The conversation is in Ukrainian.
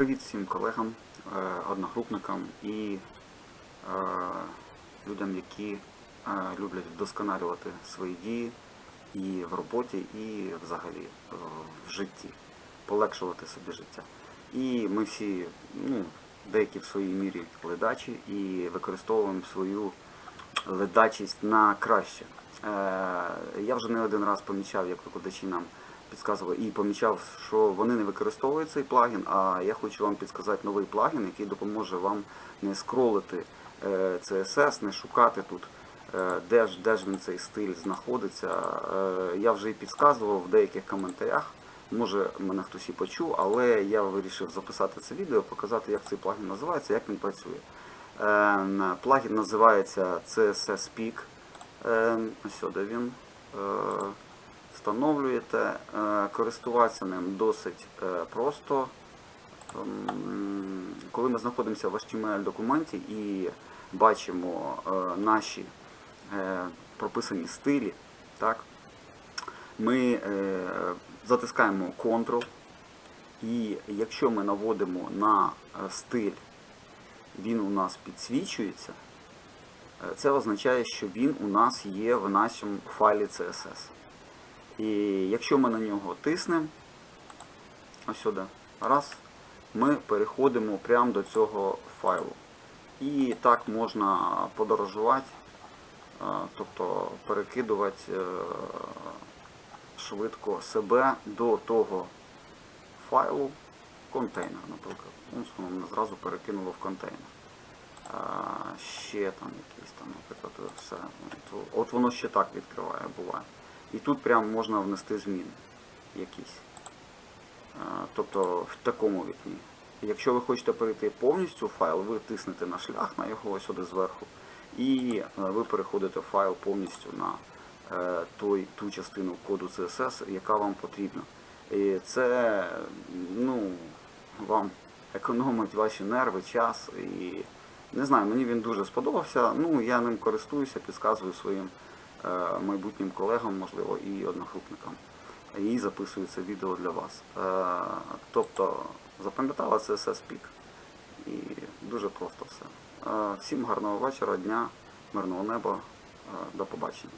Привіт всім колегам, е, одногрупникам і е, людям, які е, люблять вдосконалювати свої дії і в роботі, і взагалі в житті, полегшувати собі життя. І ми всі, ну, деякі в своїй мірі ледачі і використовуємо свою ледачість на краще. Я вже не один раз помічав, як викладачі нам підказували, і помічав, що вони не використовують цей плагін, а я хочу вам підказати новий плагін, який допоможе вам не скролити е, CSS, не шукати тут, е, де ж, де ж він цей стиль знаходиться. Е, Я вже і підказував в деяких коментарях. Може, мене хтось і почув, але я вирішив записати це відео, показати, як цей плагін називається, як він працює. Е, Плагін називається CSS Peak. Е, Ось сюди він. Встановлюєте. Е, Користуватися ним досить е, просто. Ем, Коли ми знаходимося в HTML документі і бачимо е, наші прописані стилі, так, ми затискаємо Ctrl, і якщо ми наводимо на стиль, він у нас підсвічується, це означає, що він у нас є в нашому файлі CSS. І якщо ми на нього тиснемо, ось сюди, раз, ми переходимо прямо до цього файлу. І так можна подорожувати, е, тобто перекидувати е, швидко себе до того файлу контейнер, наприклад. Воно мене зразу перекинуло в контейнер. Ще там якісь там, наприклад, все. От воно ще так відкриває, буває. І тут прямо можна внести зміни якісь. Тобто в такому вікні. Якщо ви хочете перейти повністю в файл, ви тиснете на шлях на його ось сюди зверху, і е, ви переходите в файл повністю на е, той, ту частину коду CSS, яка вам потрібна. І це ну, вам економить ваші нерви, час. І не знаю, мені він дуже сподобався. Ну, я ним користуюся, підказую своїм майбутнім колегам, можливо, і одногрупникам. І записується відео для вас. Е, тобто запам'ятала це все спік. І дуже просто все. Е, всім гарного вечора, дня, мирного неба. Е, до побачення.